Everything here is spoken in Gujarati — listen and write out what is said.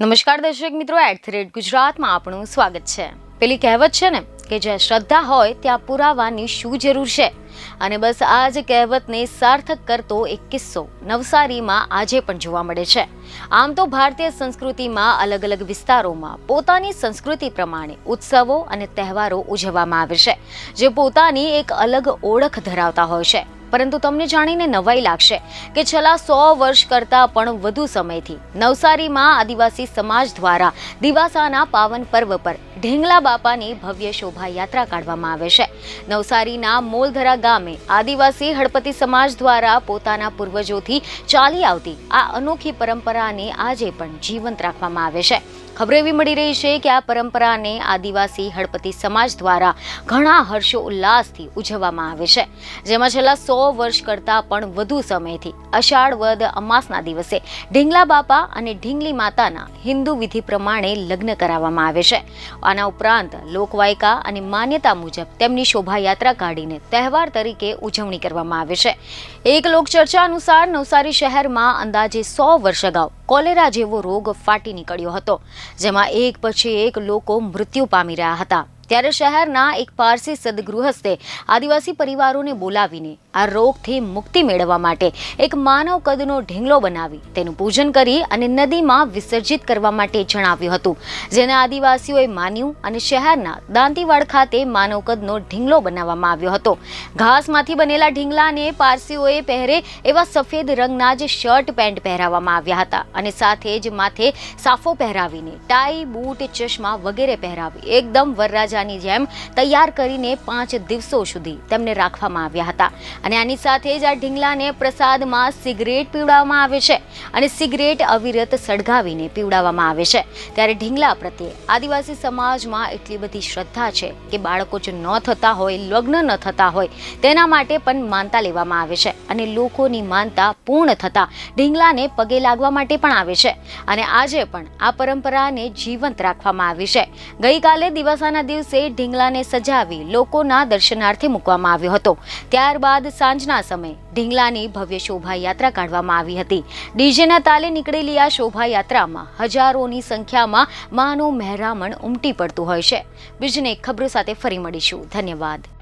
નમસ્કાર દર્શક મિત્રો એટ ધ રેટ ગુજરાતમાં આપણું સ્વાગત છે. પેલી કહેવત છે ને કે જ્યાં શ્રદ્ધા હોય ત્યાં પુરાવાની શું જરૂર છે? અને બસ આ જ કહેવતને સાર્થક કરતો એક કિસ્સો નવસારીમાં આજે પણ જોવા મળે છે. આમ તો ભારતીય સંસ્કૃતિમાં અલગ અલગ વિસ્તારોમાં પોતાની સંસ્કૃતિ પ્રમાણે ઉત્સવો અને તહેવારો ઉજવવામાં આવે છે, જે પોતાની એક અલગ ઓળખ ધરાવતા હોય છે. પરંતુ તમને જાણીને નવાઈ લાગશે કે છેલ્લા સો વર્ષ કરતાં પણ વધુ સમયથી નવસારીમાં આદિવાસી સમાજ દ્વારા દિવાસાના પાવન પર્વ પર ઢીંગલા બાપાની ભવ્ય શોભાયાત્રા કાઢવામાં આવે છે. નવસારીના મોલધરા ગામે આદિવાસી હળપતિ સમાજ દ્વારા પોતાના પૂર્વજોથી ચાલી આવતી આ અનોખી પરંપરાને આજે પણ જીવંત રાખવામાં આવે છે. ખબર એવી મળી રહી છે કે આ પરંપરાને આદિવાસી હળપતિ સમાજ દ્વારા ઘણા હર્ષો ઉલ્લાસથી ઉજવવામાં આવે છે. જેમાં છેલ્લા સો વર્ષ કરતાં પણ વધુ સમયથી અષાઢ વદ અમાસના દિવસે ઢીંગલા બાપા અને ઢીંગલી માતાના હિન્દુ વિધિ પ્રમાણે લગ્ન કરાવવામાં આવે છે. આના ઉપરાંત લોકવાયકા અને માન્યતા મુજબ તેમની શોભાયાત્રા કાઢીને તહેવાર તરીકે ઉજવણી કરવામાં આવે છે. એક લોકચર્ચા અનુસાર નવસારી શહેરમાં અંદાજે સો વર્ષ અગાઉ કોલેરા જેવો રોગ ફાટી નીકળ્યો હતો. જેમાં એક પછી એક લોકો મૃત્યુ પામી રહ્યા હતા. ત્યારે શહેરના એક પારસી સદગૃહસ્થે આદિવાસી પરિવારોને બોલાવીને આ રોગથી મુક્તિ મેળવવા માટે એક માનવ કદનો ઢીંગલો બનાવી તેનું પૂજન કરી અને નદીમાં વિસર્જિત કરવા માટે જણાવ્યું હતું. જેને આદિવાસીઓએ માન્યું અને શહેરના દાંતીવાડ ખાતે માનવ કદનો ઢીંગલો બનાવવામાં આવ્યો હતો. ઘાસમાંથી બનેલા ઢીંગલાને પારસીઓએ પહેરે એવા સફેદ રંગના જ શર્ટ પેન્ટ પહેરાવવામાં આવ્યા હતા અને સાથે જ માથે સાફો પહેરાવીને, ટાઈ, બૂટ, ચશ્મા વગેરે પહેરાવી એકદમ વરરાજાની જેમ તૈયાર કરીને પાંચ દિવસો સુધી તેમને રાખવામાં આવ્યા હતા. અને આની સાથે જ આ ઢીંગલાને પ્રસાદમાં સિગરેટ પીવડાવવામાં આવે છે અને સિગરેટ અવિરત સળગાવીને પીવડાવવામાં આવે છે. ત્યારે ઢીંગલા પ્રત્યે આદિવાસી સમાજમાં એટલી બધી શ્રદ્ધા છે કે બાળકો જો ન થતા હોય, લગ્ન ન થતા હોય, તેના માટે પણ માનતા લેવામાં આવે છે અને લોકોની માનતા પૂર્ણ થતા ઢીંગલાને પગે લાગવા માટે પણ આવે છે. અને આજે પણ આ પરંપરાને જીવંત રાખવામાં આવી છે. ગઈકાલે દિવાસાના દિવસે ઢીંગલાને સજાવી લોકોના દર્શનાર્થે મૂકવામાં આવ્યો હતો. ત્યારબાદ સાંજના સમયે ઢીંગલાની ભવ્ય શોભાયાત્રા કાઢવામાં આવી હતી. ડીજેના તાલે નીકળેલી આ શોભાયાત્રામાં હજારોની સંખ્યામાં માનું મહેરામણ ઉમટી પડતું હોય છે. બીજને ખબરો સાથે ફરી મળીશું. ધન્યવાદ.